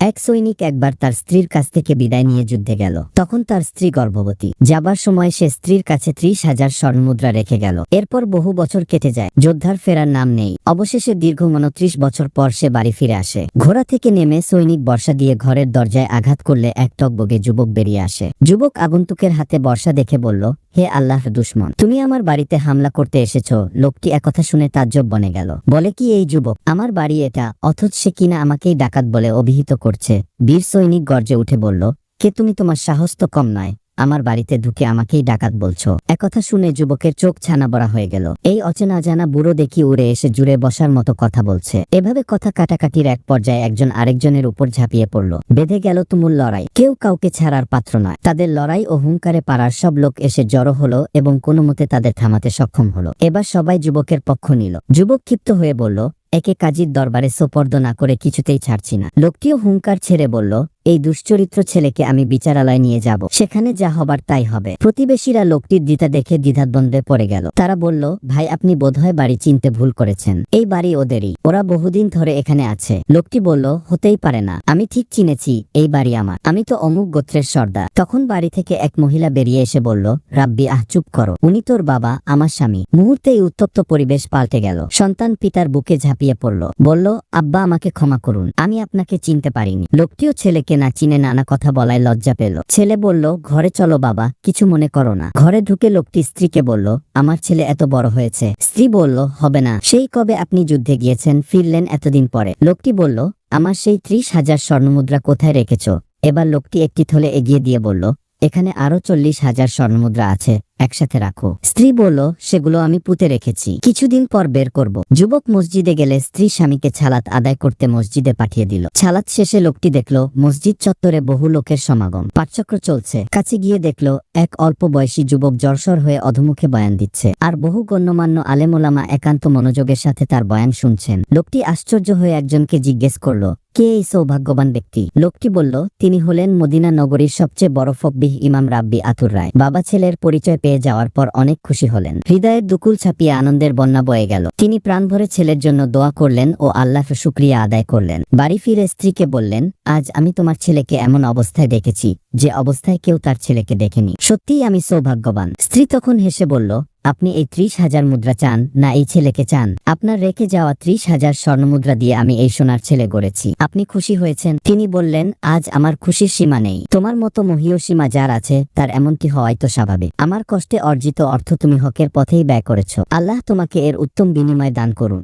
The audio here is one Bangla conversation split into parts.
এক সৈনিক একবার তার স্ত্রীর কাছ থেকে বিদায় নিয়ে যুদ্ধে গেল। তখন তার স্ত্রী গর্ভবতী। যাবার সময় সে স্ত্রীর কাছে ত্রিশ হাজার স্বর্ণমুদ্রা রেখে গেল। এরপর বহু বছর কেটে যায়। যোদ্ধার ফেরার নাম নেই। অবশেষে দীর্ঘ উনত্রিশ বছর পর সে বাড়ি ফিরে আসে। ঘোড়া থেকে নেমে সৈনিক বর্ষা দিয়ে ঘরের দরজায় আঘাত করলে এক টকবগে যুবক বেরিয়ে আসে। যুবক আগন্তুকের হাতে বর্ষা দেখে বলল, হে আল্লাহ দুশ্মন, তুমি আমার বাড়িতে হামলা করতে এসেছ। লোকটি একথা শুনে তাজ্জব বনে গেল। বলে, কি এই যুবক? আমার বাড়ি এটা। অথচ সে কিনা আমাকেই ডাকাত বলে অভিহিত করছে। বীর সৈনিক গর্জে উঠে বলল, কে তুমি? তোমার সাহস তো কম নয়। আমার বাড়িতে ঢুকে আমাকেই ডাকাত বলছো। একথা শুনে যুবকের চোখ ছানা বড়া হয়ে গেল। এই অচেনা জানা বুড়ো দেখি উড়ে এসে জুড়ে বসার মতো কথা বলছে। এভাবে কথা কাটাকাটির এক পর্যায়ে একজন আরেকজনের উপর ঝাঁপিয়ে পড়ল। বেঁধে গেল তুমুল লড়াই। কেউ কাউকে ছাড়ার পাত্র নয়। তাদের লড়াই ও হুঙ্কারে পাড়ার সব লোক এসে জড়ো হলো এবং কোনো মতে তাদের থামাতে সক্ষম হলো। এবার সবাই যুবকের পক্ষ নিল। যুবক ক্ষিপ্ত হয়ে বলল একে কাজীর দরবারে সোপর্দ না করে কিছুতেই ছাড়ছি না। লোকটিও হুঙ্কার ছেড়ে বলল এই দুশ্চরিত্র ছেলেকে আমি বিচারালয় নিয়ে যাব। সেখানে যা হবার তাই হবে। প্রতিবেশীরা লোকটির দ্বিতা দেখে দ্বিধাদ্বন্দ্বে পড়ে গেল। তারা বলল, ভাই, আপনি বোধহয় বাড়ি চিনতে ভুল করেছেন। এই বাড়ি ওদেরই। ওরা বহুদিন ধরে এখানে আছে লোকটি বলল, হতেই পারে না। আমি ঠিক চিনেছি, এই বাড়ি আমার। আমি তো অমুক গোত্রের সর্দার তখন বাড়ি থেকে এক মহিলা বেরিয়ে এসে বলল, রাব্বি, আহ, চুপ করো। উনি তোর বাবা, আমার স্বামী মুহূর্তেই উত্তপ্ত পরিবেশ পাল্টে গেল। সন্তান পিতার বুকে ঝাঁপিয়ে পড়ল। বলল, আব্বা, আমাকে ক্ষমা করুন। আমি আপনাকে চিনতে পারিনি লোকটিও ছেলেকে না চিনে নানা কথা বলায় লজ্জা পেল। ছেলে বলল, ঘরে চলো বাবা, কিছু মনে করো না। ঘরে ঢুকে লোকটি স্ত্রীকে বলল, আমার ছেলে এত বড় হয়েছে। স্ত্রী বলল, হবে না। সেই কবে আপনি যুদ্ধে গিয়েছেন? ফিরলেন এতদিন পরে। লোকটি বলল, আমার সেই ত্রিশ হাজার স্বর্ণমুদ্রা কোথায় রেখেছ? এবার লোকটি একটি থলে এগিয়ে দিয়ে বলল, এখানে আরও চল্লিশ হাজার স্বর্ণমুদ্রা আছে। একসাথে রাখো। স্ত্রী বলল, সেগুলো আমি পুঁতে রেখেছি। কিছুদিন পর বের করব। যুবক মসজিদে গেলে স্ত্রী স্বামীকে ছালাত আদায় করতে মসজিদে পাঠিয়ে দিল। ছালাত শেষে লোকটি দেখল, মসজিদ চত্বরে বহু লোকের সমাগম। পাঠচক্র চলছে। কাছে গিয়ে দেখল, এক অল্প বয়সী যুবক জরসর হয়ে অধমুখে বয়ান দিচ্ছে। আর বহু গণ্যমান্য আলেমোলামা একান্ত মনোযোগের সাথে তার বয়ান শুনছেন। লোকটি আশ্চর্য হয়ে একজনকে জিজ্ঞেস করল, কে এই সৌভাগ্যবান ব্যক্তি? লোকটি বলল, তিনি হলেন মদিনা নগরীর সবচেয়ে বড় ফব্বিহ ইমাম রাব্বি আতুর রায়। বাবা ছেলের পরিচয় পেয়ে যাওয়ার পর অনেক খুশি হলেন। হৃদয়ের দুকুল ছাপিয়ে আনন্দের বন্যা বয়ে গেল। তিনি প্রাণ ভরে ছেলের জন্য দোয়া করলেন ও আল্লাহ শুক্রিয়া আদায় করলেন। বাড়ি ফিরে স্ত্রীকে বললেন, আজ আমি তোমার ছেলেকে এমন অবস্থায় দেখেছি, যে অবস্থায় কেউ তার ছেলেকে দেখেনি। সত্যিই আমি সৌভাগ্যবান। স্ত্রী তখন হেসে বলল আপনি এই ত্রিশ হাজার মুদ্রা চান, না এই ছেলেকে চান? আপনার রেখে যাওয়া ত্রিশ হাজার স্বর্ণমুদ্রা দিয়ে আমি এই সোনার ছেলে গড়েছি। আপনি খুশি হয়েছেন? তিনি বললেন, আজ আমার খুশির সীমা নেই। তোমার মতো মহীয় সীমা যার আছে, তার এমনটি হওয়াই তো স্বাভাবিক। আমার কষ্টে অর্জিত অর্থ তুমি হকের পথেই ব্যয় করেছ। আল্লাহ তোমাকে এর উত্তম বিনিময় দান করুন।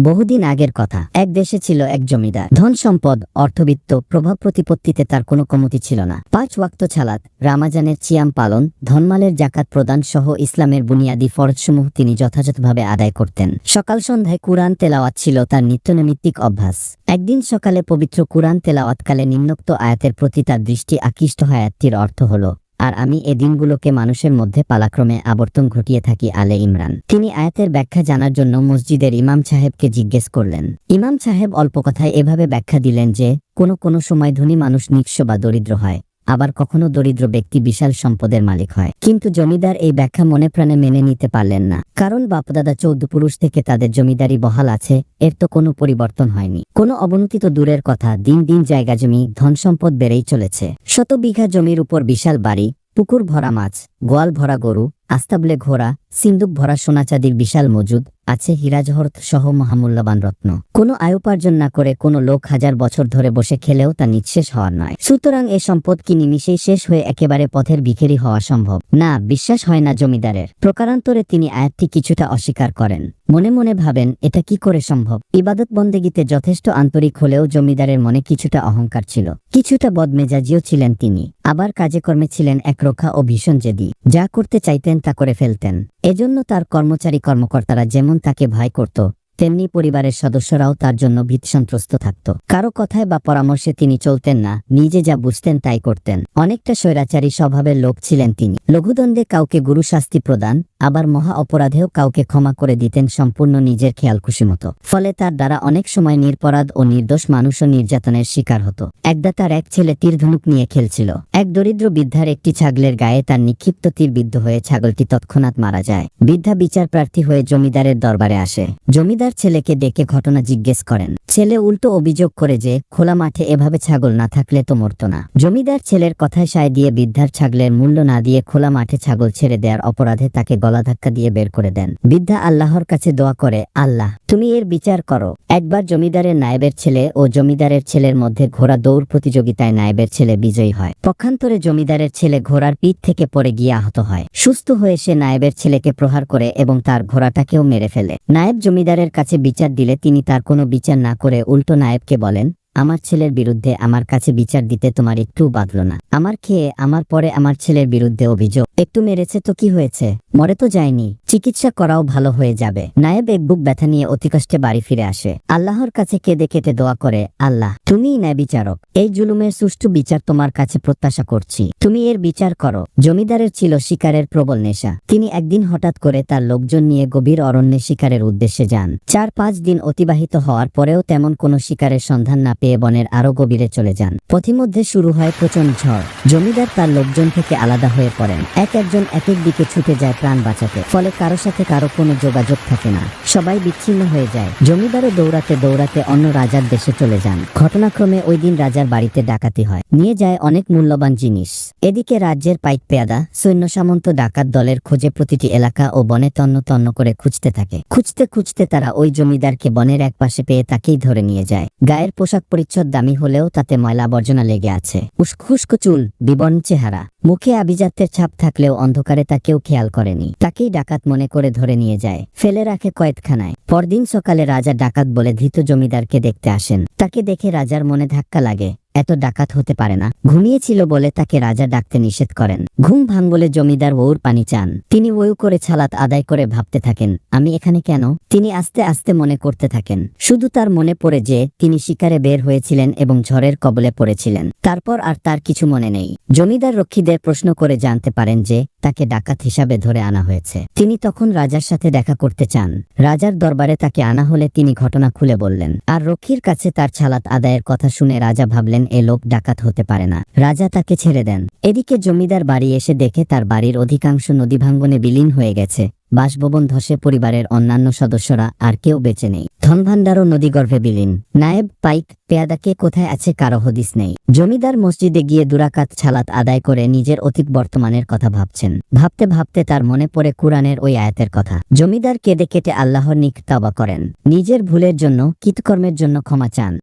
বহুদিন আগের কথা। এক দেশে ছিল এক জমিদার। ধন সম্পদ, অর্থবিত্ত, প্রভাব প্রতিপত্তিতে তার কোনো কমতি ছিল না। পাঁচ ওয়াক্ত ছালাত, রামাজানের চিয়াম পালন, ধনমালের জাকাত প্রদান সহ ইসলামের বুনিয়াদী ফরজসমূহ তিনি যথাযথভাবে আদায় করতেন। সকাল সন্ধ্যায় কুরআন তেলাওয়াত ছিল তার নিত্যনৈমিত্তিক অভ্যাস। একদিন সকালে পবিত্র কুরআন তেলাওয়াতকালে নিম্নোক্ত আয়াতের প্রতি তার দৃষ্টি আকৃষ্ট হয় আয়াতটির অর্থ হল আর আমি এ দিনগুলোকে মানুষের মধ্যে পালাক্রমে আবর্তন ঘটিয়ে থাকি আলে ইমরান। তিনি আয়াতের ব্যাখ্যা জানার জন্য মসজিদের ইমাম সাহেবকে জিজ্ঞেস করলেন। ইমাম সাহেব অল্প কথায় এভাবে ব্যাখ্যা দিলেন যে, কোনো কোনো সময় ধনী মানুষ নিঃস্ব বা দরিদ্র হয়। আবার কখনো দরিদ্র ব্যক্তি বিশাল সম্পদের মালিক হয়। কিন্তু জমিদার এই ব্যাখ্যা মনে প্রাণে মেনে নিতে পারলেন না। কারণ বাপদাদা চৌদ্দ পুরুষ থেকে তাদের জমিদারি বহাল আছে, এর তো কোনো পরিবর্তন হয়নি। কোনো অবনতি তো দূরের কথা, দিন দিন জায়গা জমি, ধন সম্পদ বেড়েই চলেছে। শত বিঘা জমির উপর বিশাল বাড়ি, পুকুর ভরা মাছ, গোয়াল ভরা গরু আস্তাবলে ঘোড়া সিন্দুক ভরা সোনাচাঁদির বিশাল মজুদ, আছে হীরাজহরত সহ মহামূল্যবান রত্ন। কোনো আয় উপার্জন না করে কোনো লোক হাজার বছর ধরে বসে খেলেও তা নিঃশেষ হওয়ার নয়। সুতরাং এ সম্পদ কি নিমিষেই শেষ হয়ে একেবারে পথের ভিখেরি হওয়া সম্ভব? না, বিশ্বাস হয় না জমিদারের। প্রকারান্তরে তিনি আয়াতটি কিছুটা অস্বীকার করেন। মনে মনে ভাবেন, এটা কি করে সম্ভব? ইবাদত বন্দেগীতে যথেষ্ট আন্তরিক হলেও জমিদারের মনে কিছুটা অহংকার ছিল। কিছুটা বদমেজাজিও ছিলেন তিনি। আবার কাজে কর্মে ছিলেন একরোখা ও ভীষণ জেদি। যা করতে চাইতেন তা করে ফেলতেন। এজন্য তার কর্মচারী কর্মকর্তারা যেমন তাকে ভয় করত তেমনি পরিবারের সদস্যরাও তার জন্য ভীত সন্ত্রস্ত থাকত। কারও কথায় বা পরামর্শে তিনি চলতেন না, নিজে যা বুঝতেন তাই করতেন। অনেকটা স্বৈরাচারী স্বভাবের লোক ছিলেন তিনি। লঘুদণ্ডে কাউকে গুরুশাস্তি প্রদান, আবার মহা অপরাধেও কাউকে ক্ষমা করে দিতেন সম্পূর্ণ নিজের খেয়াল খুশি মতো। ফলে তার দ্বারা অনেক সময় নিরপরাধ ও নির্দোষ মানুষও নির্যাতনের শিকার হতো। একদা তার এক ছেলে তীরধনুক নিয়ে খেলছিল। এক দরিদ্র বৃদ্ধার একটি ছাগলের গায়ে তার নিক্ষিপ্ত তীর বিদ্ধ হয়ে ছাগলটি তৎক্ষণাৎ মারা যায়। বৃদ্ধা বিচার প্রার্থী হয়ে জমিদারের দরবারে আসে। জমিদার জমিদার ছেলেকে ডেকে ঘটনা জিজ্ঞেস করেন। ছেলে উল্টো অভিযোগ করে যে, খোলা মাঠে এভাবে ছাগল না থাকলে তো মরত না। জমিদার ছেলের কথায় সায় দিয়ে বৃদ্ধার ছাগলের মূল্য না দিয়ে খোলা মাঠে ছাগল ছেড়ে দেওয়ার অপরাধে তাকে গলা ধাক্কা দিয়ে বের করে দেন। বৃদ্ধা আল্লাহর কাছে দোয়া করে, আল্লাহ, তুমি এর বিচার করো। একবার জমিদারের নায়েবের ছেলে ও জমিদারের ছেলের মধ্যে ঘোড়া দৌড় প্রতিযোগিতায় নায়েবের ছেলে বিজয়ী হয়। পক্ষান্তরে জমিদারের ছেলে ঘোড়ার পিঠ থেকে পড়ে গিয়ে আহত হয়। সুস্থ হয়ে সে নায়েবের ছেলেকে প্রহার করে এবং তার ঘোড়াটাকেও মেরে ফেলে। নায়েব জমিদারের কাছে বিচার দিলে তিনি তার কোনো বিচার না করে উল্টো নায়েবকে বলেন আমার ছেলের বিরুদ্ধে আমার কাছে বিচার দিতে তোমার একটু বাঁধল না। আমার খেয়ে আমার পরে আমার ছেলের বিরুদ্ধে অভিযোগ। একটু মেরেছে তো কি হয়েছে? মরে তো যায়নি। চিকিৎসা করাও ভালো হয়ে যাবে। নায়েব এক বুক ব্যথা নিয়ে অতি কষ্টে বাড়ি ফিরে আসে। আল্লাহর কাছে কেঁদে কেটে দোয়া করে, আল্লাহ, তুমিই ন্যায় বিচারক। এই জুলুমের সুষ্ঠু বিচার তোমার কাছে প্রত্যাশা করছি। তুমি এর বিচার করো। জমিদারের ছিল শিকারের প্রবল নেশা। তিনি একদিন হঠাৎ করে তার লোকজন নিয়ে গভীর অরণ্যে শিকারের উদ্দেশ্যে যান। চার পাঁচ দিন অতিবাহিত হওয়ার পরেও তেমন কোনো শিকারের সন্ধান না পেয়ে বনের আরও গভীরে চলে যান। পথিমধ্যে শুরু হয় প্রচণ্ড ঝড়। জমিদার তার লোকজন থেকে আলাদা হয়ে পড়েন। এক একজন এক এক দিকে ছুটে যায় প্রাণ বাঁচাতে, ফলে কারও সাথে কারও কোনো যোগাযোগ থাকে না। সবাই বিচ্ছিন্ন হয়ে যায়। জমিদারও দৌড়াতে দৌড়াতে অন্য রাজার দেশে চলে যান। ঘটনাক্রমে ওই দিন রাজার বাড়িতে ডাকাতি হয়। নিয়ে যায় অনেক মূল্যবান জিনিস। এদিকে রাজ্যের পাইক পেয়াদা, সৈন্য সামন্ত ডাকাত দলের খোঁজে প্রতিটি এলাকা ও বনে তন্ন তন্ন করে খুঁজতে থাকে। খুঁজতে খুঁজতে তারা ওই জমিদারকে বনের এক পাশে পেয়ে তাকেই ধরে নিয়ে যায়। গায়ের পোশাক পরিচ্ছদ দামি হলেও তাতে ময়লা আবর্জনা লেগে আছে। উস্কুস্ক চুল বিবন চেহারা। মুখে আভিজাত্যের ছাপ থাকলেও অন্ধকারে তা কেউ খেয়াল করেনি। তাকেই ডাকাত মনে করে ধরে নিয়ে যায়। ফেলে রাখে কয়েদখানায় পরদিন সকালে রাজা ডাকাত বলে ধৃত জমিদারকে দেখতে আসেন। তাকে দেখে রাজার মনে ধাক্কা লাগে। এত ডাকাত হতে পারে না। ঘুমিয়েছিল বলে তাকে রাজা ডাকতে নিষেধ করেন। ঘুম ভাঙ বলে জমিদার ওর পানি চান। তিনি ওয়ু করে ছালাত আদায় করে ভাবতে থাকেন, আমি এখানে কেন? তিনি আস্তে আস্তে মনে করতে থাকেন। শুধু তার মনে পড়ে যে, তিনি শিকারে বের হয়েছিলেন এবং ঝড়ের কবলে পড়েছিলেন। তারপর আর তার কিছু মনে নেই। জমিদার রক্ষীদের প্রশ্ন করে জানতে পারেন যে, তাকে ডাকাত হিসাবে ধরে আনা হয়েছে। তিনি তখন রাজার সাথে দেখা করতে চান। রাজার দরবারে তাকে আনা হলে তিনি ঘটনা খুলে বললেন। আর রক্ষীর কাছে তার ছালাত আদায়ের কথা শুনে রাজা ভাবলেন এ লোক ডাকাত হতে পারে না। রাজা তাকে ছেড়ে দেন। এদিকে জমিদার বাড়ি এসে দেখে তার বাড়ির অধিকাংশ নদী ভাঙ্গনে বিলীন হয়ে গেছে। বাসভবন ধসে পরিবারের অন্যান্য সদস্যরা আর কেউ বেঁচে নেই। ধনভাণ্ডারও নদীগর্ভে বিলীন। নায়েব, পাইক পেয়াদাকে কোথায় আছে কারও হদিস নেই। জমিদার মসজিদে গিয়ে দুরাকাত ছালাত আদায় করে নিজের অতীত বর্তমানের কথা ভাবছেন। ভাবতে ভাবতে তার মনে পড়ে কুরআনের ওই আয়াতের কথা। জমিদার কেঁদে কেটে আল্লাহর নিক তাওবা করেন। নিজের ভুলের জন্য, কৃতকর্মের জন্য ক্ষমা চান।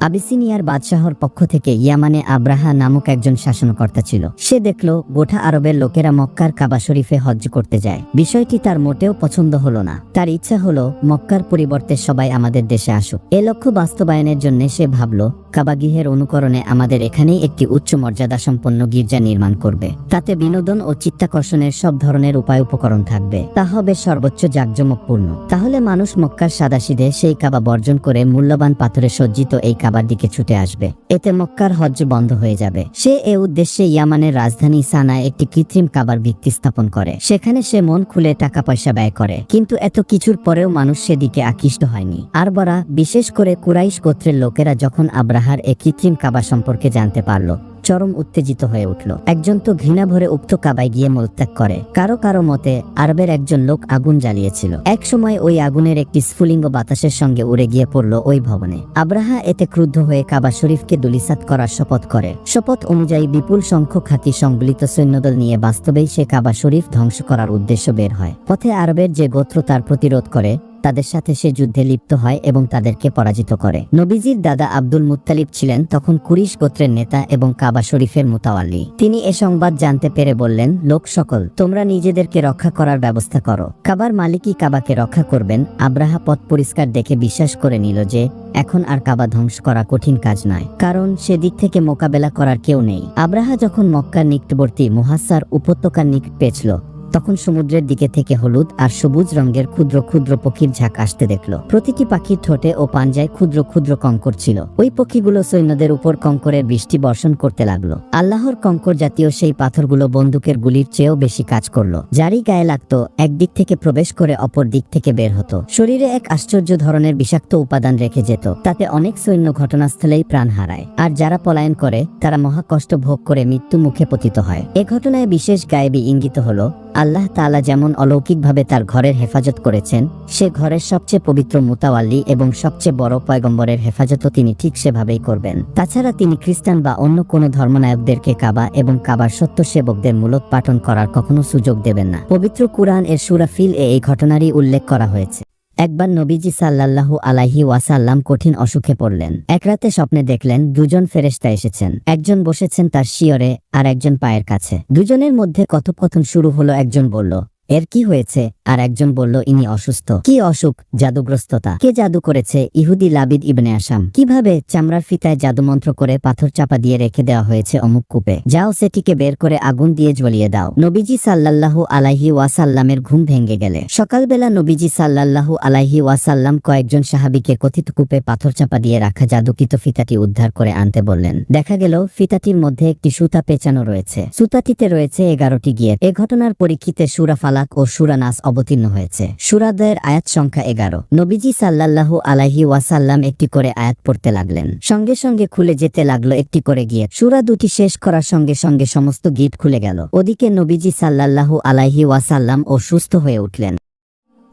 আবিসিনিয়ার বাদশাহর পক্ষ থেকে ইয়ামানে আব্রাহা নামক একজন শাসনকর্তা ছিল। সে দেখল, গোটা আরবের লোকেরা মক্কার কাবা শরীফে হজ্জ করতে যায়। বিষয়টি তার মোটেও পছন্দ হলো না। তার ইচ্ছা হলো, মক্কার পরিবর্তে সবাই আমাদের দেশে আসুক। এ লক্ষ্য বাস্তবায়নের জন্য সে ভাবল, কাবাগৃহের অনুকরণে আমাদের এখানেই একটি উচ্চ মর্যাদা সম্পন্ন গির্জা নির্মাণ করবে। তাতে বিনোদন ও চিত্তাকর্ষণের সব ধরনের উপায় উপকরণ থাকবে। তা হবে সর্বোচ্চ জাঁকজমকপূর্ণ। তাহলে মানুষ মক্কার সাদাসিদে সেই কাবা বর্জন করে মূল্যবান পাথরে সজ্জিত এই কাবার দিকে ছুটে আসবে। এতে মক্কার হজ্জ বন্ধ হয়ে যাবে। সে এ উদ্দেশ্যে ইয়ামানের রাজধানী সানায় একটি কৃত্রিম কাবার ভিত্তি স্থাপন করে। সেখানে সে মন খুলে টাকা পয়সা ব্যয় করে। কিন্তু এত কিছুর পরেও মানুষ সেদিকে আকৃষ্ট হয়নি। আর বরা, বিশেষ করে কুরাইশ গোত্রের লোকেরা যখন আব্রাহার এ কৃত্রিম কাবা সম্পর্কে জানতে পারল চরম উত্তেজিত হয়ে উঠল। একজন তো ঘৃণা ভরে উক্ত কাবায় গিয়ে মলত্যাগ করে। কারও কারও মতে, আরবের একজন লোক আগুন জ্বালিয়েছিল। এক সময় ওই আগুনের একটি স্ফুলিঙ্গ বাতাসের সঙ্গে উড়ে গিয়ে পড়ল ওই ভবনে। আব্রাহা এতে ক্রুদ্ধ হয়ে কাবা শরীফকে দুলিসাত করার শপথ করে। শপথ অনুযায়ী বিপুল সংখ্যক হাতি সংবলিত সৈন্যদল নিয়ে বাস্তবেই সে কাবা শরীফ ধ্বংস করার উদ্দেশ্য বের হয়। পথে আরবের যে গোত্র তার প্রতিরোধ করে তাদের সাথে সে যুদ্ধে লিপ্ত হয় এবং তাদেরকে পরাজিত করে। নবীজির দাদা আব্দুল মুত্তালিব ছিলেন তখন কুরিশ গোত্রের নেতা এবং কাবা শরীফের মুতাওয়াল্লি। তিনি এ সংবাদ জানতে পেরে বললেন, লোক সকল, তোমরা নিজেদেরকে রক্ষা করার ব্যবস্থা করো। কাবার মালিকই কাবাকে রক্ষা করবেন। আব্রাহা পথ পরিষ্কার দেখে বিশ্বাস করে নিল যে, এখন আর কাবা ধ্বংস করা কঠিন কাজ নয়। কারণ সেদিক থেকে মোকাবেলা করার কেউ নেই। আব্রাহা যখন মক্কার নিকটবর্তী মুহাসার উপত্যকার নিকট পেছল তখন সমুদ্রের দিকে থেকে হলুদ আর সবুজ রঙের ক্ষুদ্র ক্ষুদ্র পক্ষীর ঝাঁক আসতে দেখল। প্রতিটি পাখির ঠোঁটে ও পাঞ্জায় ক্ষুদ্র ক্ষুদ্র কঙ্কর ছিল। ওই পক্ষীগুলো সৈন্যদের উপর কঙ্করের বৃষ্টি বর্ষণ করতে লাগল। আল্লাহর কঙ্কর জাতীয় সেই পাথরগুলো বন্দুকের গুলির চেয়েও বেশি কাজ করল, যারই গায়ে লাগতো, একদিক থেকে প্রবেশ করে অপর দিক থেকে বের হতো। শরীরে এক আশ্চর্য ধরনের বিষাক্ত উপাদান রেখে যেত, তাতে অনেক সৈন্য ঘটনাস্থলেই প্রাণ হারায়। আর যারা পলায়ন করে, তারা মহাকষ্ট ভোগ করে মৃত্যু মুখে পতিত হয়। এ ঘটনায় বিশেষ গায়েবী ইঙ্গিত হলো আল্লাহ তালা যেমন অলৌকিকভাবে তার ঘরের হেফাজত করেছেন, সে ঘরের সবচেয়ে পবিত্র মুতাওয়াল্লি এবং সবচেয়ে বড় পয়গম্বরের হেফাজতও তিনি ঠিক সেভাবেই করবেন। তাছাড়া তিনি খ্রিস্টান বা অন্য কোনো ধর্মনায়কদেরকে কাবা এবং কাবার সত্য সেবকদের মূলত পাঠন করার কখনো সুযোগ দেবেন না। পবিত্র কুরআন এর সুরাফিল এ এই ঘটনারই উল্লেখ করা হয়েছে। একবার নবীজি সাল্লাল্লাহু আলাহি ওয়াসাল্লাম কঠিন অসুখে পড়লেন। এক রাতে স্বপ্নে দেখলেন দুজন ফেরেস্তা এসেছেন। একজন বসেছেন তার শিয়রে আর একজন পায়ের কাছে। দুজনের মধ্যে কথোপকথন শুরু হলো, একজন বলল এর কি হয়েছে? আর একজন বলল, ইনি অসুস্থ। কি অসুখ? জাদুগ্রস্ততা। কে জাদু করেছে? ইহুদি লাবিদ ইবনে আসাম। কীভাবে চামড়ার ফিতায় জাদুমন্ত্র করে পাথর চাপা দিয়ে রেখে দেওয়া হয়েছে অমুক কূপে? যাও সেটিকে বের করে আগুন দিয়ে জ্বলিয়ে দাও। নবীজি সাল্লাল্লাহু আলাইহি ওয়াসাল্লামের ঘুম ভেঙে গেলে। সকালবেলা নবীজি সাল্লাল্লাহু আলাইহি ওয়াসাল্লাম কয়েকজন সাহাবীকে কথিত কূপে পাথর চাপা দিয়ে রাখা জাদুকিত ফিতাটি উদ্ধার করে আনতে বললেন। দেখা গেল, ফিতাটির মধ্যে একটি সুতা পেঁচানো রয়েছে। সুতাটিতে রয়েছে এগারোটি গিয়ে এ ঘটনার পরীক্ষিতে সুরা ফালাক ও সুরানাস অবতীর্ণ হয়েছে। সুরাদয়ের আয়াত সংখ্যা এগারো। নবীজি সাল্লাল্লাহু আলাহি ওয়াসাল্লাম একটি করে আয়াত পড়তে লাগলেন। সঙ্গে সঙ্গে খুলে যেতে লাগল একটি করে গিয়ে সুরা দুটি শেষ করার সঙ্গে সঙ্গে সমস্ত গিট খুলে গেল। ওদিকে নবীজি সাল্লাল্লাহু আলাহি ওয়াসাল্লাম ও সুস্থ হয়ে উঠলেন।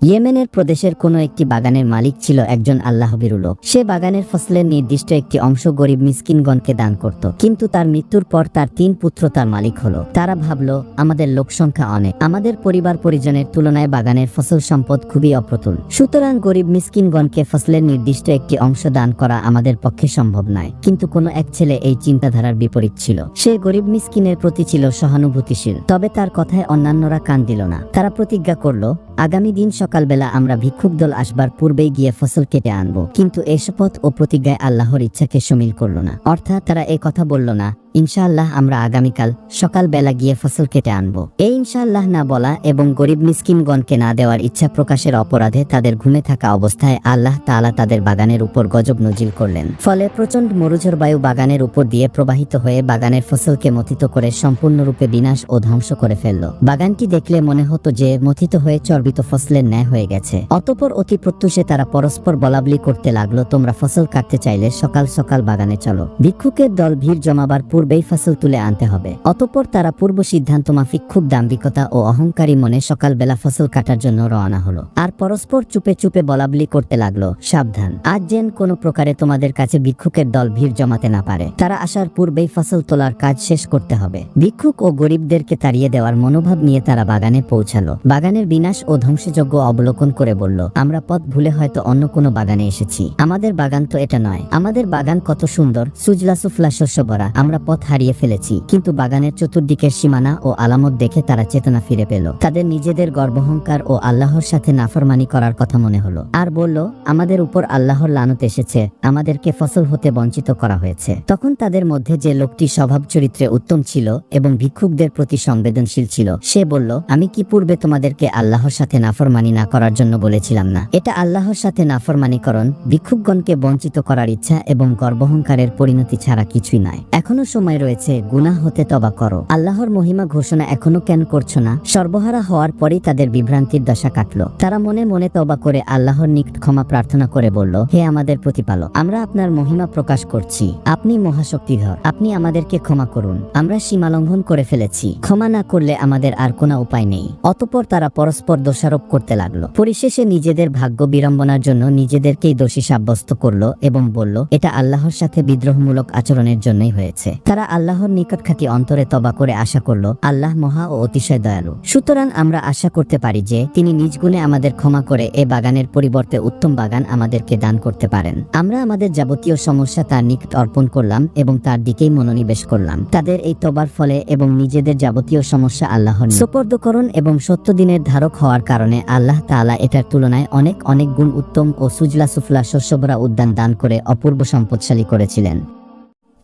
ইয়েমেনের প্রদেশের কোনো একটি বাগানের মালিক ছিল একজন আল্লাহবিরু লোক। সে বাগানের ফসলের নির্দিষ্ট একটি অংশ গরিব মিসকিনগণকে দান করত। কিন্তু তার মৃত্যুর পর তার তিন পুত্র তার মালিক হলো। তারা ভাবলো, আমাদের লোক সংখ্যা অনেক। আমাদের পরিবার পরিজনের তুলনায় বাগানের ফসল সম্পদ খুবই অপ্রতুল। সুতরাং গরিব মিসকিনগণকে ফসলের নির্দিষ্ট একটি অংশ দান করা আমাদের পক্ষে সম্ভব নয়। কিন্তু কোনো এক ছেলে এই চিন্তাধারার বিপরীত ছিল। সে গরিব মিসকিনের প্রতি ছিল সহানুভূতিশীল। তবে তার কথায় অন্যান্যরা কান দিল না। তারা প্রতিজ্ঞা করল, আগামী দিন সকালবেলা আমরা ভিক্ষুক দল আসবার পূর্বেই গিয়ে ফসল কেটে আনব। কিন্তু এ শপথ ও প্রতিজ্ঞায় আল্লাহর ইচ্ছাকে সমিল করল না। অর্থাৎ তারা এ কথা বলল না ইনশাআল্লাহ আমরা আগামীকাল সকালবেলা গিয়ে ফসল কেটে আনব। এই ইনশাআল্লাহ না বলা এবং গরিব মিসকিনগণকে না দেওয়ার ইচ্ছা প্রকাশের অপরাধে তাদের ঘুমে থাকা অবস্থায় আল্লাহ তাআলা তাদের বাগানের উপর গজব নজিল করলেন। ফলে প্রচণ্ড মরুঝর বায়ু বাগানের উপর দিয়ে প্রবাহিত হয়ে বাগানের ফসলকে মথিত করে সম্পূর্ণরূপে বিনাশ ও ধ্বংস করে ফেলল। বাগানটি দেখলে মনে হতো যে মথিত হয়ে চর্বিত ফসলের ন্যায় হয়ে গেছে। অতপর অতি প্রত্যুষে তারা পরস্পর বলাবলি করতে লাগল, তোমরা ফসল কাটতে চাইলে সকাল সকাল বাগানে চলো। ভিক্ষুকের দল ভিড় জমাবার পূর্বেই ফসল তুলে আনতে হবে। অতপর তারা পূর্ব সিদ্ধান্ত মাফিক খুব দাম্ভিকতা ও অহংকারী মনে সকালবেলা ফসল কাটার জন্য রওনা হলো। আর পরস্পর চুপে চুপে বলাবলি করতে লাগল, সাবধান। আজ যেন কোনো প্রকারে তোমাদের কাছে ভিক্ষুকের দল ভিড় জমাতে না পারে। তারা আসার পূর্বেই ফসল তোলার কাজ শেষ করতে হবে। ভিক্ষুক ও গরিবদেরকে তাড়িয়ে দেওয়ার মনোভাব নিয়ে তারা বাগানে পৌঁছালো। বাগানের বিনাশ ও ধ্বংসযজ্ঞ অবলোকন করে বলল, আমরা পথ ভুলে হয়তো অন্য কোনো বাগানে এসেছি। আমাদের বাগান তো এটা নয়। আমাদের বাগান কত সুন্দর। সুজলা সুফলা শস্য ভরা। আমরা হারিয়ে ফেলেছি। কিন্তু বাগানের চতুর্দিকের সীমানা ও আলামত দেখে তারা চেতনা ফিরে পেল। তাদের নিজেদের গর্বহংকার ও আল্লাহর সাথে নাফরমানি করার কথা মনে হলো। আর বলল, আমাদের উপর আল্লাহর লানত এসেছে। আমাদেরকে ফসল হতে বঞ্চিত করা হয়েছে। তখন তাদের মধ্যে যে লোকটি স্বভাব চরিত্রে উত্তম ছিল এবং ভিক্ষুকদের প্রতি সংবেদনশীল ছিল, সে বলল, আমি কি পূর্বে তোমাদেরকে আল্লাহর সাথে নাফরমানি না করার জন্য বলেছিলাম না? এটা আল্লাহর সাথে নাফরমানিকরণ ভিক্ষুকগণকে বঞ্চিত করার ইচ্ছা এবং গর্বহংকারের পরিণতি ছাড়া কিছুই নয় এখনও রয়েছে, গুনাহ হতে তবা করো। আল্লাহর মহিমা ঘোষণা এখনও কেন করছ না? সর্বহারা হওয়ার পরেই তাদের বিভ্রান্তির দশা কাটলো। তারা মনে মনে তবা করে আল্লাহর নিকট ক্ষমা প্রার্থনা করে বলল, হে আমাদের প্রতিপালক, আমরা আপনার মহিমা প্রকাশ করছি। আপনি মহাশক্তিধর। আপনি আমাদেরকে ক্ষমা করুন। আমরা সীমা লঙ্ঘন করে ফেলেছি। ক্ষমা না করলে আমাদের আর কোনো উপায় নেই। অতপর তারা পরস্পর দোষারোপ করতে লাগল। পরিশেষে নিজেদের ভাগ্য বিড়ম্বনার জন্য নিজেদেরকেই দোষী সাব্যস্ত করল এবং বলল, এটা আল্লাহর সাথে বিদ্রোহমূলক আচরণের জন্যই হয়েছে। তারা আল্লাহর নিকট খাটি অন্তরে তবা করে আশা করল, আল্লাহ মহা ও অতিশয় দয়ালু। সুতরাং আমরা আশা করতে পারি যে, তিনি নিজ গুণে আমাদের ক্ষমা করে এ বাগানের পরিবর্তে উত্তম বাগান আমাদেরকে দান করতে পারেন। আমরা আমাদের যাবতীয় সমস্যা তার নিকট অর্পণ করলাম এবং তার দিকেই মনোনিবেশ করলাম। তাদের এই তবার ফলে এবং নিজেদের যাবতীয় সমস্যা আল্লাহর সুপর্দকরণ এবং সত্য দিনের ধারক হওয়ার কারণে আল্লাহ তাআলা এটার তুলনায় অনেক অনেক গুণ উত্তম ও সুজলা সুফলা শস্যভরা উদ্যান দান করে অপূর্ব সম্পদশালী করেছিলেন।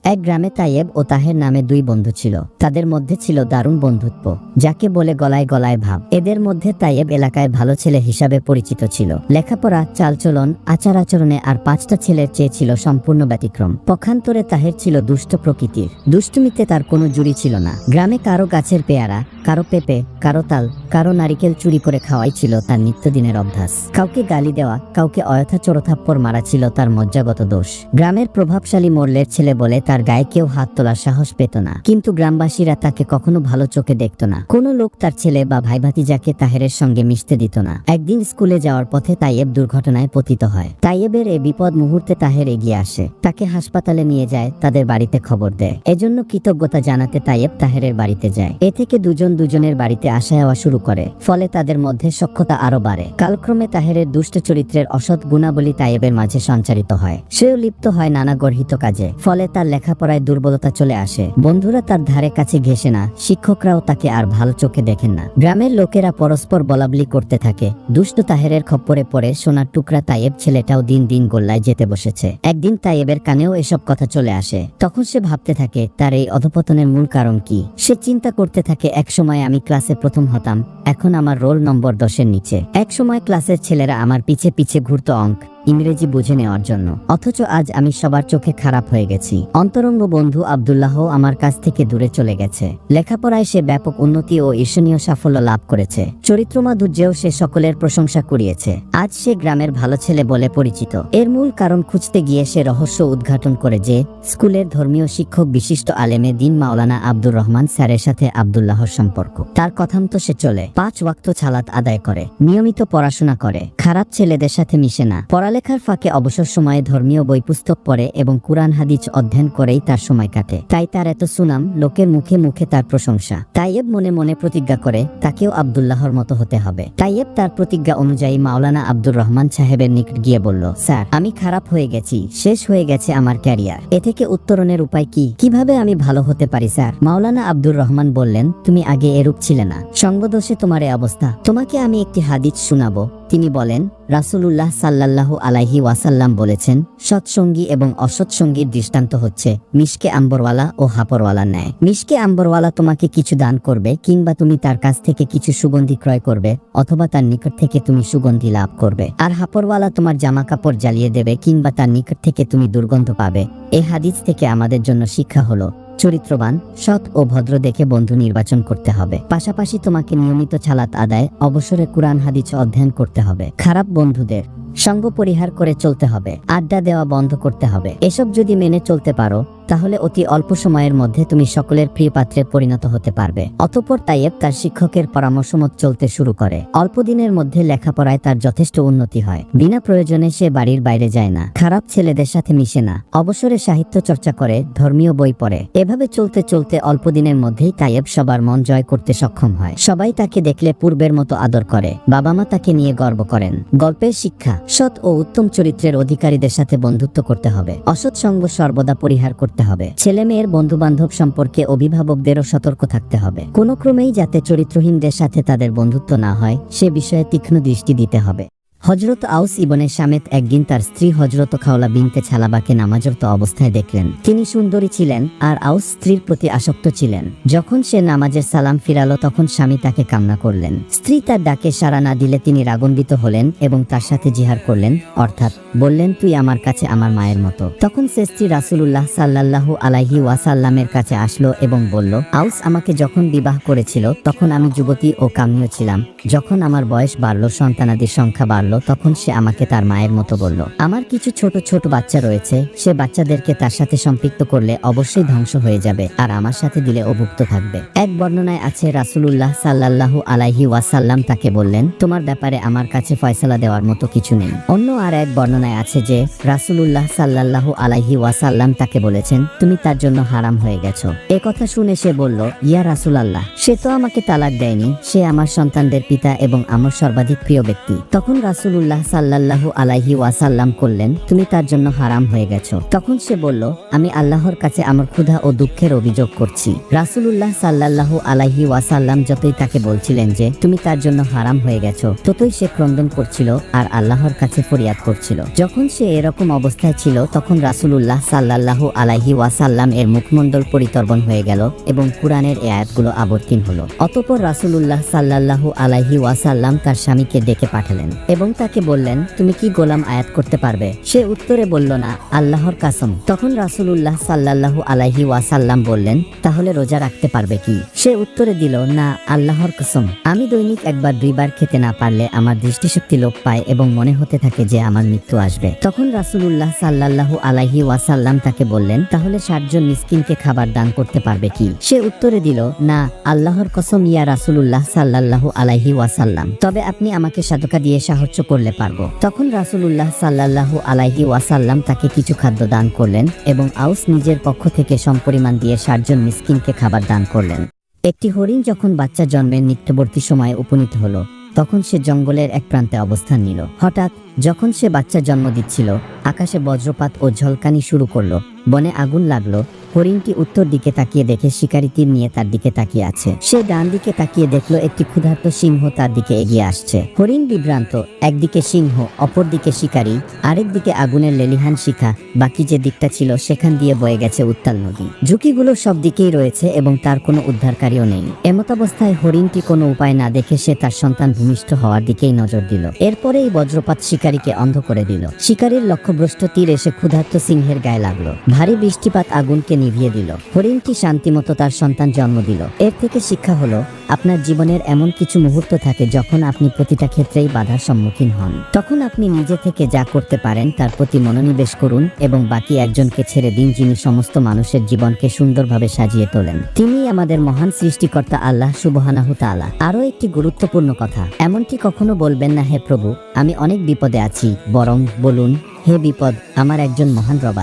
এক গ্রামে তাইয়েব ও তাহের নামে দুই বন্ধু ছিল। তাদের মধ্যে ছিল দারুণ বন্ধুত্ব, যাকে বলে গলায় গলায় ভাব। এদের মধ্যে তাইয়েব এলাকায় ভালো ছেলে হিসাবে পরিচিত ছিল। লেখাপড়া, চালচলন আচার আচরণে আর পাঁচটা ছেলের চেয়ে ছিল সম্পূর্ণ ব্যতিক্রম। পক্ষান্তরে তাহের ছিল দুষ্ট প্রকৃতির। দুষ্টুমিতে তার কোনো জুড়ি ছিল না। গ্রামে কারও গাছের পেয়ারা, কারও পেঁপে, কারও তাল, কারও নারিকেল চুরি করে খাওয়াই ছিল তার নিত্যদিনের অভ্যাস। কাউকে গালি দেওয়া, কাউকে অযথা চোরথাপ্পর মারা ছিল তার মজ্জাগত দোষ। গ্রামের প্রভাবশালী মোল্লের ছেলে বলে তার গায়ে কেউ হাত তোলার সাহস পেত না। কিন্তু গ্রামবাসীরা তাকে কখনো ভালো চোখে দেখত না। কোনো লোক তার ছেলে বা ভাই ভাতিজাকে তাহেরের সঙ্গে মিশতে দিত না। একদিন স্কুলে যাওয়ার পথে তাইয়েব দুর্ঘটনায় পতিত হয়। তাইয়েবের এই বিপদ মুহূর্তে তাহের এগিয়ে আসে। তাকে হাসপাতালে নিয়ে যায়, তাদের বাড়িতে খবর দেয়। এজন্য কৃতজ্ঞতা জানাতে তাইয়েব তাহেরের বাড়িতে যায়। এ থেকে দুজন দুজনের বাড়িতে আসা যাওয়া শুরু করে। ফলে তাদের মধ্যে সখ্যতা আরও বাড়ে। কালক্রমে তাহেরের দুষ্ট চরিত্রের অসৎ গুণাবলী তাইয়েবের মাঝে সঞ্চারিত হয়। সেও লিপ্ত হয় নানা গর্হিত কাজে। ফলে তার লেখাপড়ায় দুর্বলতা চলে আসে। বন্ধুরা তার ধারে কাছে ঘেসে না, শিক্ষকরাও তাকে আর ভালো চোখে দেখেন না। গ্রামের লোকেরা পরস্পর বলাবলি করতে থাকে। দুষ্ট তাহেরের খপ্পরে পড়ে সোনার টুকরা তাইয়েব ছেলেটাও দিন দিন গোল্লায় যেতে বসেছে। একদিন তাইয়েবের কানেও এসব কথা চলে আসে। তখন সে ভাবতে থাকে, তার এই অধপতনের মূল কারণ কি? সে চিন্তা করতে থাকে এক সময় আমি ক্লাসে প্রথম হতাম, এখন আমার রোল নম্বর দশের নিচে। এক সময় ক্লাসের ছেলেরা আমার পিছে পিছে ঘুরতো অঙ্ক। ইংরেজি বুঝে নেওয়ার জন্য। অথচ আজ আমি সবার চোখে খারাপ হয়ে গেছি। অন্তরঙ্গ বন্ধু আবদুল্লাহ আমার কাছ থেকে দূরে চলে গেছে। লেখাপড়ায় সে ব্যাপক উন্নতি ও ঈর্ষণীয় সাফল্য লাভ করেছে। চরিত্র মাধুর্যেও সে সকলের প্রশংসা কুড়িয়েছে। আজ সে গ্রামের ভালো ছেলে বলে পরিচিত। এর মূল কারণ খুঁজতে গিয়ে সে রহস্য উদ্ঘাটন করে যে, স্কুলের ধর্মীয় শিক্ষক বিশিষ্ট আলেমে দিন মাওলানা আব্দুর রহমান স্যারের সাথে আবদুল্লাহর সম্পর্ক। তার কথামতো সে চলে। পাঁচ ওয়াক্ত ছালাত আদায় করে। নিয়মিত পড়াশোনা করে। খারাপ ছেলেদের সাথে মিশে না। পড়ালেখার ফাঁকে অবসর সময়ে ধর্মীয় বই পুস্তক পড়ে এবং কুরআন হাদিস অধ্যয়ন করেই তার সময় কাটে। তাই তার এত সুনাম লোকের মুখে মুখে তার প্রশংসা। তাইয়েব মনে মনে প্রতিজ্ঞা করে, তাকেও আবদুল্লাহর মতো হতে হবে। তাইয়েব তার প্রতিজ্ঞা অনুযায়ী মাওলানা আব্দুর রহমান সাহেবের নিকট গিয়ে বলল, স্যার, আমি খারাপ হয়ে গেছি, শেষ হয়ে গেছে আমার ক্যারিয়ার। এ থেকে উত্তরণের উপায় কি? কীভাবে আমি ভালো হতে পারি, স্যার? মাওলানা আব্দুর রহমান বললেন, তুমি আগে এরূপ ছিলে না। সংবদোষে তোমার এ অবস্থা। তোমাকে আমি একটি হাদিস শোনাবো। তিনি বলেন, রাসূলুল্লাহ সাল্লাল্লাহু আলাইহি ওয়াসাল্লাম বলেছেন, সৎসঙ্গী এবং অসৎসঙ্গীর দৃষ্টান্ত হচ্ছে মিশকে আম্বরওয়ালা ও হাপরওয়ালা ন্যায়। মিশকে আম্বরওয়ালা তোমাকে কিছু দান করবে কিংবা তুমি তার কাছ থেকে কিছু সুগন্ধি ক্রয় করবে অথবা তার নিকট থেকে তুমি সুগন্ধি লাভ করবে। আর হাপরওয়ালা তোমার জামা কাপড় জ্বালিয়ে দেবে কিংবা তার নিকট থেকে তুমি দুর্গন্ধ পাবে। এই হাদিস থেকে আমাদের জন্য শিক্ষা হলো চরিত্রবান, সৎ ও ভদ্র দেখে বন্ধু নির্বাচন করতে হবে। পাশাপাশি তোমাকে নিয়মিত ছালাত আদায়, অবসরে কুরআন হাদিস অধ্যয়ন করতে হবে। খারাপ বন্ধুদের সঙ্গ পরিহার করে চলতে হবে। আড্ডা দেওয়া বন্ধ করতে হবে। এসব যদি মেনে চলতে পারো তাহলে অতি অল্প সময়ের মধ্যে তুমি সকলের প্রিয় পাত্রে পরিণত হতে পারবে। অতপর তাইয়েব তার শিক্ষকের পরামর্শ মত চলতে শুরু করে। অল্প দিনের মধ্যে লেখাপড়ায় তার যথেষ্ট উন্নতি হয়। বিনা প্রয়োজনে সে বাড়ির বাইরে যায় না। খারাপ ছেলেদের সাথে মিশে না। অবসরে সাহিত্য চর্চা করে, ধর্মীয় বই পড়ে। এভাবে চলতে চলতে অল্প দিনের মধ্যেই তাইয়েব সবার মন জয় করতে সক্ষম হয়। সবাই তাকে দেখলে পূর্বের মতো আদর করে। বাবা মা তাকে নিয়ে গর্ব করেন। গল্পের শিক্ষা, সৎ ও উত্তম চরিত্রের অধিকারীদের সাথে বন্ধুত্ব করতে হবে। অসৎ সঙ্গ সর্বদা পরিহার করতে হবে। ছেলে মেয়ের বন্ধু বান্ধব সম্পর্কে অভিভাবকদেরও সতর্ক থাকতে হবে। কোনো ক্রমেই যাতে চরিত্রহীনদের সাথে তাদের বন্ধুত্ব না হয়, সে বিষয়ে তীক্ষ্ণ দৃষ্টি দিতে হবে। হজরত আউস ইবনে সামেত একদিন তার স্ত্রী হজরত খাওলা বিনতে ছালাবাকে নামাজরত অবস্থায় দেখলেন। তিনি সুন্দরী ছিলেন আর আউস স্ত্রীর প্রতি আসক্ত ছিলেন। যখন সে নামাজের সালাম ফিরালো তখন স্বামী তাকে কামনা করলেন। স্ত্রী তার ডাকে সাড়া না দিলে তিনি রাগন্বিত হলেন এবং তার সাথে জিহার করলেন, অর্থাৎ বললেন, তুই আমার কাছে আমার মায়ের মতো। তখন সে স্ত্রী রাসুলুল্লাহ সাল্লাল্লাহু আলাইহি ওয়াসাল্লামের কাছে আসলো এবং বলল আউস আমাকে যখন বিবাহ করেছিল, তখন আমি যুবতী ও কামীয় ছিলাম। যখন আমার বয়স বাড়লো, সন্তানাদির সংখ্যা বাড়লো। তখন সে আমাকে তার মায়ের মতো বলল, আমার কিছু ছোট ছোট বাচ্চা রয়েছে, সে বাচ্চাদেরকে তার সাথে সম্পৃক্ত করলে অবশ্যই ধ্বংস হয়ে যাবে, আর আমার সাথে দিলে অভুক্ত থাকবে। এক বর্ণনায় আছে, রাসুলুল্লাহ সাল্লাল্লাহু আলাইহি ওয়াসাল্লাম তাকে বললেন, তোমার ব্যাপারে আমার কাছে ফয়সালা দেওয়ার মতো কিছু নেই। অন্য আর এক বর্ণনায় আছে যে, রাসুলুল্লাহ সাল্লাল্লাহু আলাইহি ওয়াসাল্লাম তাকে বলেছেন, তুমি তার জন্য হারাম হয়ে গেছো। এ কথা শুনে সে বলল, ইয়া রাসুল আল্লাহ সে তো আমাকে তালাক দেয়নি, সে আমার সন্তানদের পিতা এবং আমার সর্বাধিক প্রিয় ব্যক্তি। তখন রাসুলুল্লাহ সাল্লাল্লাহু আলাইহি ওয়াসাল্লাম করলেন, তুমি তার জন্য হারাম হয়ে গেছো। তখন সে বলল, আমি আল্লাহর কাছে আমার ক্ষুধা ও দুঃখের অভিযোগ করছি। রাসুলুল্লাহ সাল্লাল্লাহু আলাইহি ওয়াসাল্লাম যতই তাকে বলছিলেন যে, তুমি তার জন্য হারাম হয়ে গেছো, ততই সে ক্রন্দন করছিল আর আল্লাহর কাছে ফরিয়াদ করছিল। যখন সে এরকম অবস্থায় ছিল, তখন রাসুলুল্লাহ সাল্লাল্লাহু আলাইহি ওয়াসাল্লাম এর মুখমণ্ডল পরিতর্বণ হয়ে গেল এবং কোরআনের এ আয়াতগুলো আবর্তীন হলো। অতঃপর রাসুলুল্লাহ সাল্লাল্লাহু আলাইহি ওয়াসাল্লাম তার স্বামীকে ডেকে পাঠালেন এবং তাকে বললেন, তুমি কি গোলাম আয়াত করতে পারবে? সে উত্তরে বলল, না, আল্লাহর কাসম। তখন রাসূলুল্লাহ সাল্লাল্লাহু আলাইহি ওয়াসাল্লাম বললেন, তাহলে রোজা রাখতে পারবে কি? সে উত্তরে দিল, না, আল্লাহর কসম। আমি দৈনিক একবার দুইবার খেতে না পারলে আমার দৃষ্টিশক্তি লোপ পায় এবং মনে হতে থাকে যে আমার মৃত্যু আসবে। তখন রাসূলুল্লাহ সাল্লাল্লাহু আলাইহি ওয়াসাল্লাম তাকে বললেন, তাহলে ষাটজন মিসকিনকে খাবার দান করতে পারবে কি? সে উত্তরে দিল, না, আল্লাহর কসম ইয়া রাসূলুল্লাহ সাল্লাল্লাহু আলাইহি ওয়াসাল্লাম। তবে আপনি আমাকে সাদকা দিয়ে সাহায্য করলে পারব। তখন রাসূলুল্লাহ সাল্লাল্লাহু আলাইহি ওয়াসাল্লাম তাকে কিছু খাদ্য দান করলেন এবং আউস নিজের পক্ষ থেকে সমপরিমাণ দিয়ে ষাটজন মিসকিনকে খাবার দান করলেন। একটি হরিণ যখন বাচ্চা জন্মের নিকটবর্তী সময়ে উপনীত হলো, তখন সে জঙ্গলের এক প্রান্তে অবস্থান নিল। হঠাৎ যখন সে বাচ্চা জন্ম দিচ্ছিল, আকাশে বজ্রপাত ও ঝলকানি শুরু করল, বনে আগুন লাগল হরিণটি উত্তর দিকে তাকিয়ে দেখে শিকারি তীর নিয়ে তার দিকে তাকিয়ে আছে। সে ডান দিকে তাকিয়ে দেখল একটি ক্ষুধার্ত সিংহ তার দিকে এগিয়ে আসছে। হরিণ বিভ্রান্ত, একদিকে সিংহ, অপর দিকে শিকারী, আরেক দিকে আগুনের লেলিহান শিখা, বাকি যে দিকটা ছিল সেখান দিয়ে বয়ে গেছে উত্তাল নদী। ঝুঁকিগুলো সব দিকেই রয়েছে এবং তার কোনো উদ্ধারকারীও নেই। এমতাবস্থায় হরিণটি কোনো উপায় না দেখে সে তার সন্তান ভূমিষ্ঠ হওয়ার দিকেই নজর দিল। এরপরেই বজ্রপাত শিকারীকে অন্ধ করে দিল। শিকারীর লক্ষ্যভ্রষ্ট তীর এসে ক্ষুধার্ত সিংহের গায়ে লাগল। ভারী বৃষ্টিপাত আগুনকে নিভিয়ে দিল। হরিণটি শান্তিমতো তার সন্তান জন্ম দিল। এর থেকে শিক্ষা হলো, আপনার জীবনের এমন কিছু মুহূর্ত থাকে যখন আপনি প্রতিটা ক্ষেত্রেই বাধার সম্মুখীন হন। তখন আপনি নিজে থেকে যা করতে পারেন তার প্রতি মনোনিবেশ করুন এবং বাকি একজনকে ছেড়ে দিন যিনি সমস্ত মানুষের জীবনকে সুন্দরভাবে সাজিয়ে তোলেন। তিনি আমাদের মহান সৃষ্টিকর্তা আল্লাহ সুবহানাহু তাআলা। আরও একটি গুরুত্বপূর্ণ কথা, এমনটি কখনো বলবেন না, হে প্রভু, আমি অনেক বিপদে আছি, বরং বলুন, হে বিপদ, আমার একজন মহান রব